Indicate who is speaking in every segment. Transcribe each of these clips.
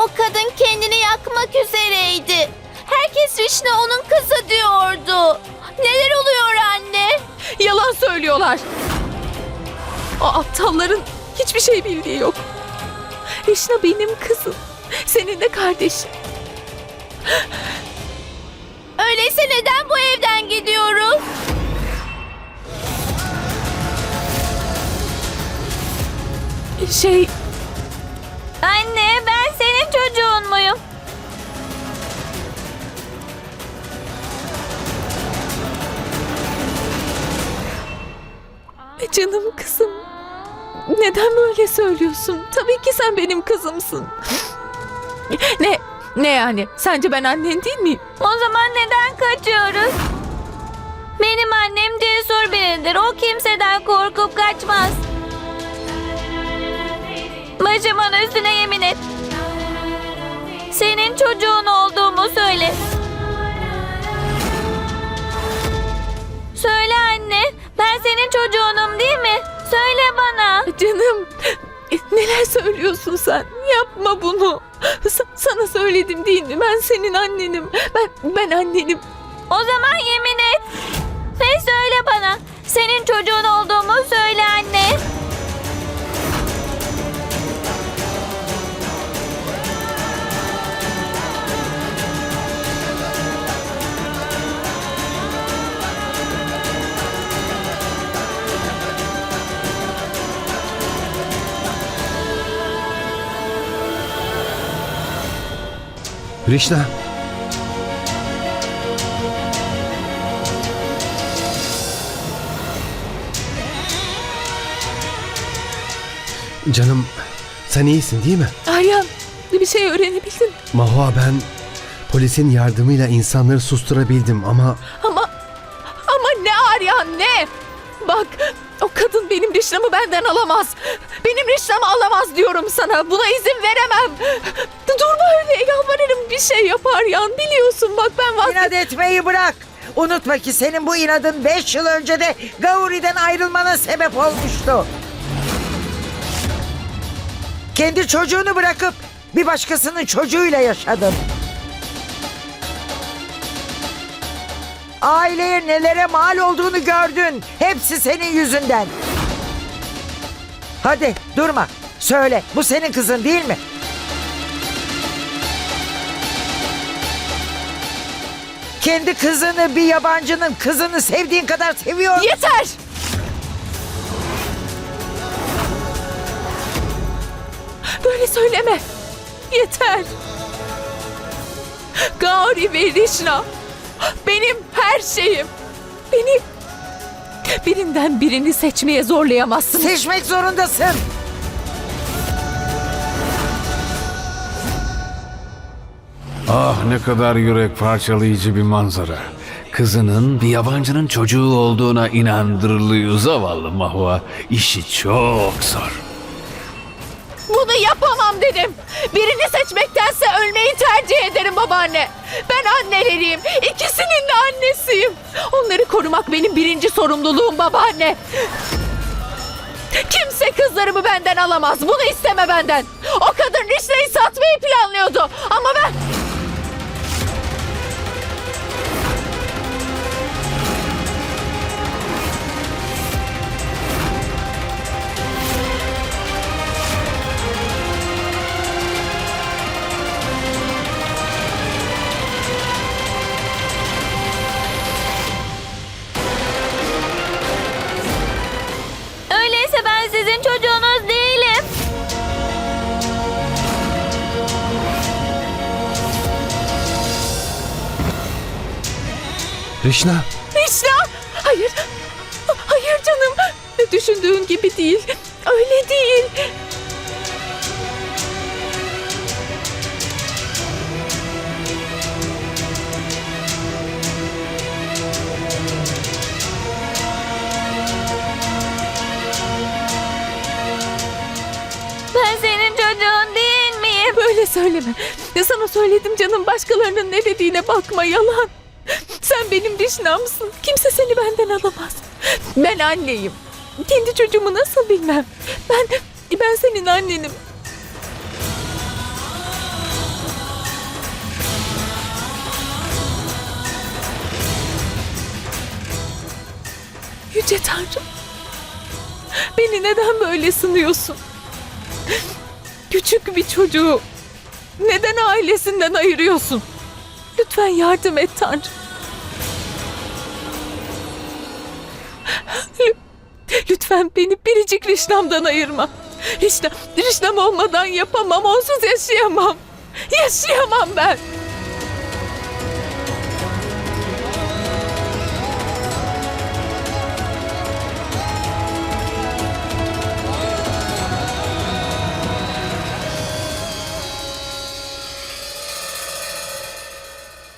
Speaker 1: O kadın kendini yakmak üzereydi. Herkes Rişna onun kızı diyordu. Neler oluyor anne?
Speaker 2: Yalan söylüyorlar. O aptalların hiçbir şey bildiği yok. Rişna benim kızım. Senin de kardeşin.
Speaker 1: Öyleyse neden bu evden gidiyoruz?
Speaker 2: Şey, canım kızım. Neden böyle söylüyorsun? Tabii ki sen benim kızımsın. Ne? Ne yani? Sence ben annen değil miyim?
Speaker 1: O zaman neden kaçıyoruz? Benim annem cesur biridir. O kimseden korkup kaçmaz. Başımın üstüne yemin et. Senin çocuğun olduğumu
Speaker 2: Canım, neler söylüyorsun sen? Yapma bunu. Sa- sana söyledim değil mi? Ben senin annenim. Ben ben annenim.
Speaker 1: O zaman yemin et. Ve söyle bana. Senin çocuğun olduğumu söyle anne.
Speaker 3: Rişna. Canım sen iyisin değil mi?
Speaker 2: Aryan, bir şey öğrenebildin.
Speaker 3: Mahua ben polisin yardımıyla insanları susturabildim ama
Speaker 2: Ama ama ne Aryan ne? Bak o kadın benim Rişna'mı benden alamaz. Benim Rişna'mı alamaz diyorum sana. Buna izin veremem. Durma öyle yalvarırım bir şey yap Aryan. Biliyorsun bak ben vazgeç...
Speaker 4: İnat etmeyi bırak. Unutma ki senin bu inadın 5 yıl önce de Gauri'den ayrılmana sebep olmuştu. Kendi çocuğunu bırakıp bir başkasının çocuğuyla yaşadın. Aileye nelere mal olduğunu gördün. Hepsi senin yüzünden. Hadi durma. Söyle bu senin kızın değil mi? Kendi kızını bir yabancının kızını sevdiğin kadar seviyor.
Speaker 2: Yeter! Böyle söyleme. Yeter. Gauri ve Rişna benim her şeyim. Beni birinden birini seçmeye zorlayamazsın.
Speaker 4: Seçmek zorundasın.
Speaker 5: Ah ne kadar yürek parçalayıcı bir manzara. Kızının bir yabancının çocuğu olduğuna inandırılıyor zavallı Mahua. İşi çok zor.
Speaker 2: Bunu yapamam dedim. Birini seçmektense ölmeyi tercih ederim babaanne. Ben anneleriyim. İkisinin de annesiyim. Onları korumak benim birinci sorumluluğum babaanne. Kimse kızlarımı benden alamaz. Bunu isteme benden. O kadın Rişna'yı satmayı planlıyordu. Ama ben...
Speaker 3: Rişna
Speaker 2: Rişna! Hayır. Hayır canım. Düşündüğün gibi değil. Öyle değil.
Speaker 1: Ben senin çocuğun değil miyim?
Speaker 2: Böyle söyleme. Sana söyledim canım başkalarının ne dediğine bakma yalan. Sen benim Dişnam'sın. Kimse seni benden alamaz. Ben anneyim. Kendi çocuğumu nasıl bilmem. Ben, ben senin annenim. Yüce Tanrım. Beni neden böyle sınıyorsun? Küçük bir çocuğu neden ailesinden ayırıyorsun? Lütfen yardım et Tanrım. Lütfen beni biricik Rişnam'dan ayırma. Rişnam, Rişnam olmadan yapamam, onsuz yaşayamam. Yaşayamam ben.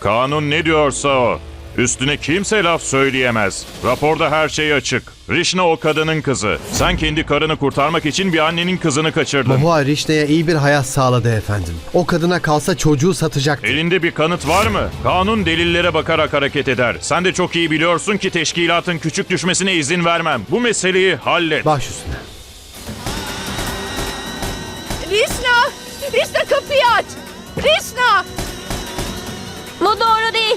Speaker 6: Kanun ne diyorsa o. Üstüne kimse laf söyleyemez. Raporda her şey açık. Rişna o kadının kızı. Sen kendi karını kurtarmak için bir annenin kızını kaçırdın.
Speaker 3: Mahua Rişna'ya iyi bir hayat sağladı efendim. O kadına kalsa çocuğu satacaktı.
Speaker 6: Elinde bir kanıt var mı? Kanun delillere bakarak hareket eder. Sen de çok iyi biliyorsun ki teşkilatın küçük düşmesine izin vermem. Bu meseleyi hallet.
Speaker 3: Baş üstüne.
Speaker 2: Rişna! Rişna kapıyı aç! Rişna!
Speaker 1: Bu doğru değil.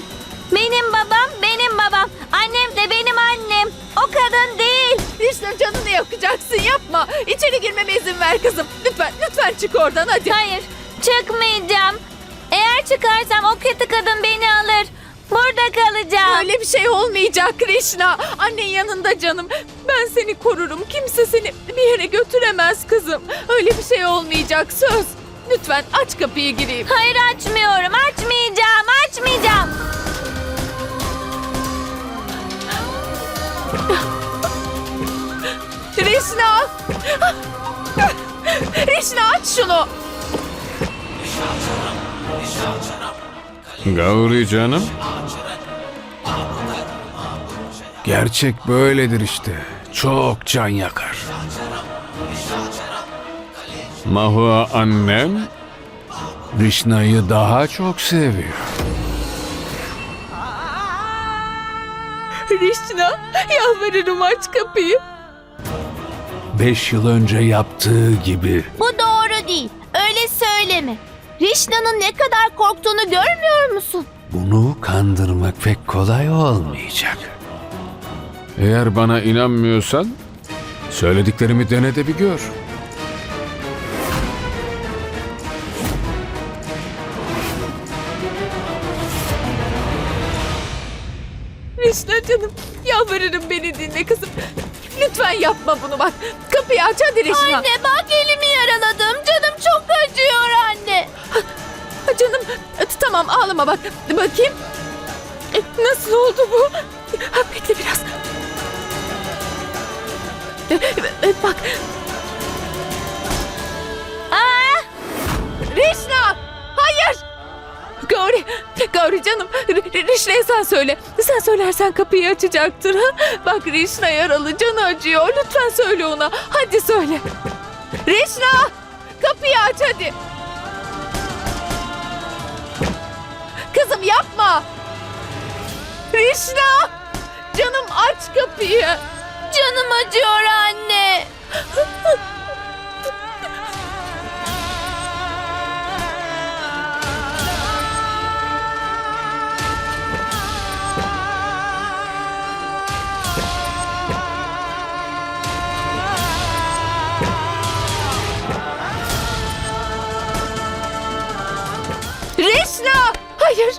Speaker 1: Benim babam benim babam. Annem de benim annem. O kadın değil.
Speaker 2: Rişna canını yakacaksın yapma. İçeri girmeme izin ver kızım. Lütfen, lütfen çık oradan hadi.
Speaker 1: Hayır çıkmayacağım. Eğer çıkarsam o kötü kadın beni alır. Burada kalacağım.
Speaker 2: Öyle bir şey olmayacak Rişna. Annen yanında canım. Ben seni korurum. Kimse seni bir yere götüremez kızım. Öyle bir şey olmayacak söz. Lütfen aç kapıyı gireyim.
Speaker 1: Hayır açmıyorum. Açmayacağım.
Speaker 2: Rişna aç şunu.
Speaker 5: Gauri canım. Gerçek böyledir işte. Çok can yakar. Mahua annem Rişna'yı daha çok seviyor.
Speaker 2: Rişna yalvarırım aç kapıyı.
Speaker 5: Beş yıl önce yaptığı gibi.
Speaker 1: Bu doğru değil. Öyle söyleme. Rişna'nın ne kadar korktuğunu görmüyor musun?
Speaker 5: Bunu kandırmak pek kolay olmayacak. Eğer bana inanmıyorsan söylediklerimi dene de bir gör.
Speaker 2: Rişna canım yalvarırım beni dinle kızım. Lütfen yapma bunu bak. Kapıyı aç hadi.
Speaker 1: Anne bak elimi yaraladım. Canım çok acıyor anne.
Speaker 2: Ha, Canım e, tamam ağlama bak. Bakayım. E, Nasıl oldu bu? Ha, bekle biraz. E, e, Bak.
Speaker 1: Aa,
Speaker 2: Rişna! Hayır! Gauri, Gauri canım. R- Rişna'ya sen söyle. Sen söylersen kapıyı açacaktır. Ha? Bak Rişna yaralı, canı acıyor. Lütfen söyle ona. Hadi söyle. Rişna! Kapıyı aç hadi. Kızım yapma. Rişna! Canım aç kapıyı.
Speaker 1: canım acıyor anne.
Speaker 2: Hayır.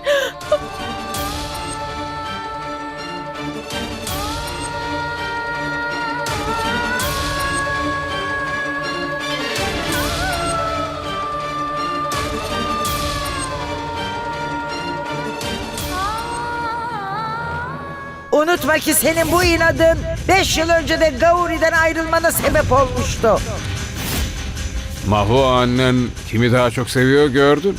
Speaker 4: Unutma ki senin bu inadın 5 yıl önce de Gauri'den ayrılmana sebep olmuştu.
Speaker 5: Mahua annen kimi daha çok seviyor gördün.